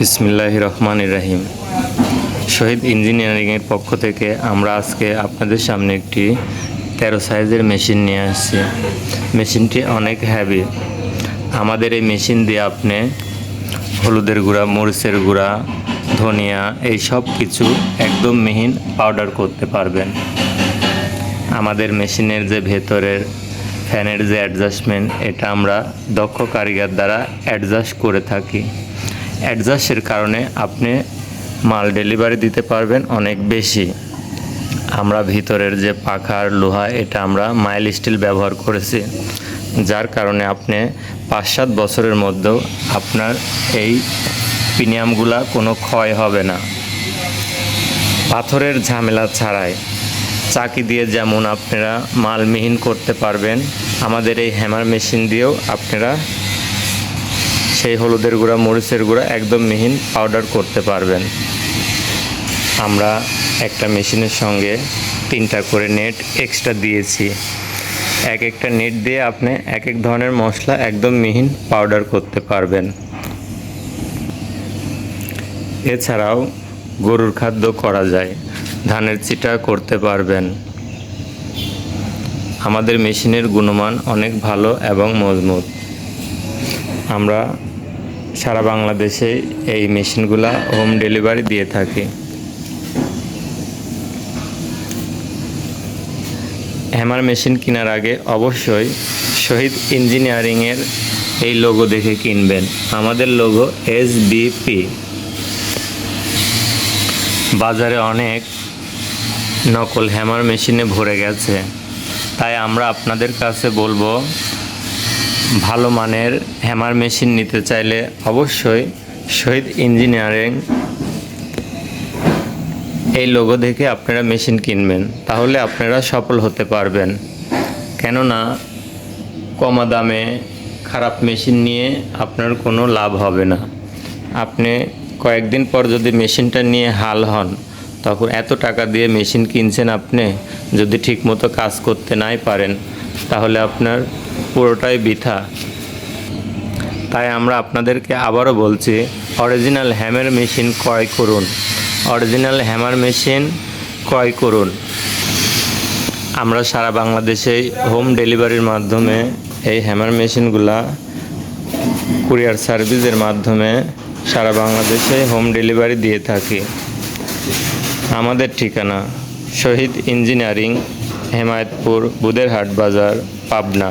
বিসমিল্লাহ রহমান রাহিম। শহীদ ইঞ্জিনিয়ারিংয়ের পক্ষ থেকে আমরা আজকে আপনাদের সামনে একটি তেরো সাইজের মেশিন নিয়ে আসছি। মেশিনটি অনেক হ্যাভি আমাদের এই মেশিন দিয়ে আপনি হলুদের গুঁড়া, মরিচের গুঁড়া, ধনিয়া এই সব কিছু একদম মিহিন পাউডার করতে পারবেন। আমাদের মেশিনের যে ভেতরের ফ্যানের যে অ্যাডজাস্টমেন্ট এটা আমরা দক্ষ কারিগর দ্বারা অ্যাডজাস্ট করে থাকি। অ্যাডজাস্টের কারণে আপনি মাল ডেলিভারি দিতে পারবেন অনেক বেশি। আমরা ভিতরের যে পাখার লোহা, এটা আমরা মাইল স্টিল ব্যবহার করেছি। যার কারণে আপনি পাঁচ সাত বছরের মধ্যেও আপনার এই প্রিমিয়ামগুলা কোনো ক্ষয় হবে না। পাথরের ঝামেলা ছাড়াই চাকি দিয়ে যেমন আপনারা মালমিহীন করতে পারবেন, আমাদের এই হ্যামার মেশিন দিয়েও আপনারা সেই হলুদের গুঁড়া, মরিচের গুঁড়া একদম মিহিন পাউডার করতে পারবেন। আমরা একটা মেশিনের সঙ্গে তিনটা করে নেট এক্সট্রা দিয়েছি। এক একটা নেট দিয়ে আপনি এক এক ধরনের মশলা একদম মিহিন পাউডার করতে পারবেন। এছাড়াও গরুর খাদ্য করা যায়। ধানের চিটা করতে পারবেন। আমাদের মেশিনের গুণমান অনেক ভালো এবং মজবুত। আমরা সারা বাংলাদেশে এই মেশিনগুলা হোম ডেলিভারি দিয়ে থাকি। হ্যামার মেশিন কেনার আগে অবশ্যই শহীদ ইঞ্জিনিয়ারিংয়ের এই লোগো দেখে কিনবেন। আমাদের লোগো এস বিপি বাজারে অনেক নকল হ্যামার মেশিনে ভরে গেছে। তাই আমরা আপনাদের কাছে বলব ভালো মানের হ্যামার মেশিন নিতে চাইলে অবশ্যই শহীদ ইঞ্জিনিয়ারিং এই লোগো দেখে আপনারা মেশিন কিনবেন, তাহলে আপনারা সফল হতে পারবেন। কেননা, কমা দামে খারাপ মেশিন নিয়ে আপনার কোনো লাভ হবে না। আপনি কয়েকদিন পর যদি মেশিনটা নিয়ে হাল হন, তখন এত টাকা দিয়ে মেশিন কিনছেন আপনি, যদি ঠিকমতো কাজ করতে নাই পারেন, তাহলে আপনার পুরোটাই বৃথা। তাই আমরা আপনাদেরকে আবারও বলছি অরিজিনাল হ্যামার মেশিন ক্রয় করুন। অরিজিনাল হ্যামার মেশিন ক্রয় করুন। আমরা সারা বাংলাদেশে হোম ডেলিভারির মাধ্যমে এই হ্যামার মেশিনগুলা কুরিয়ার সার্ভিসের মাধ্যমে সারা বাংলাদেশে হোম ডেলিভারি দিয়ে থাকি। আমাদের ঠিকানা শহীদ ইঞ্জিনিয়ারিং হেমায়তপুর, বুদেরহাট বাজার, পাবনা।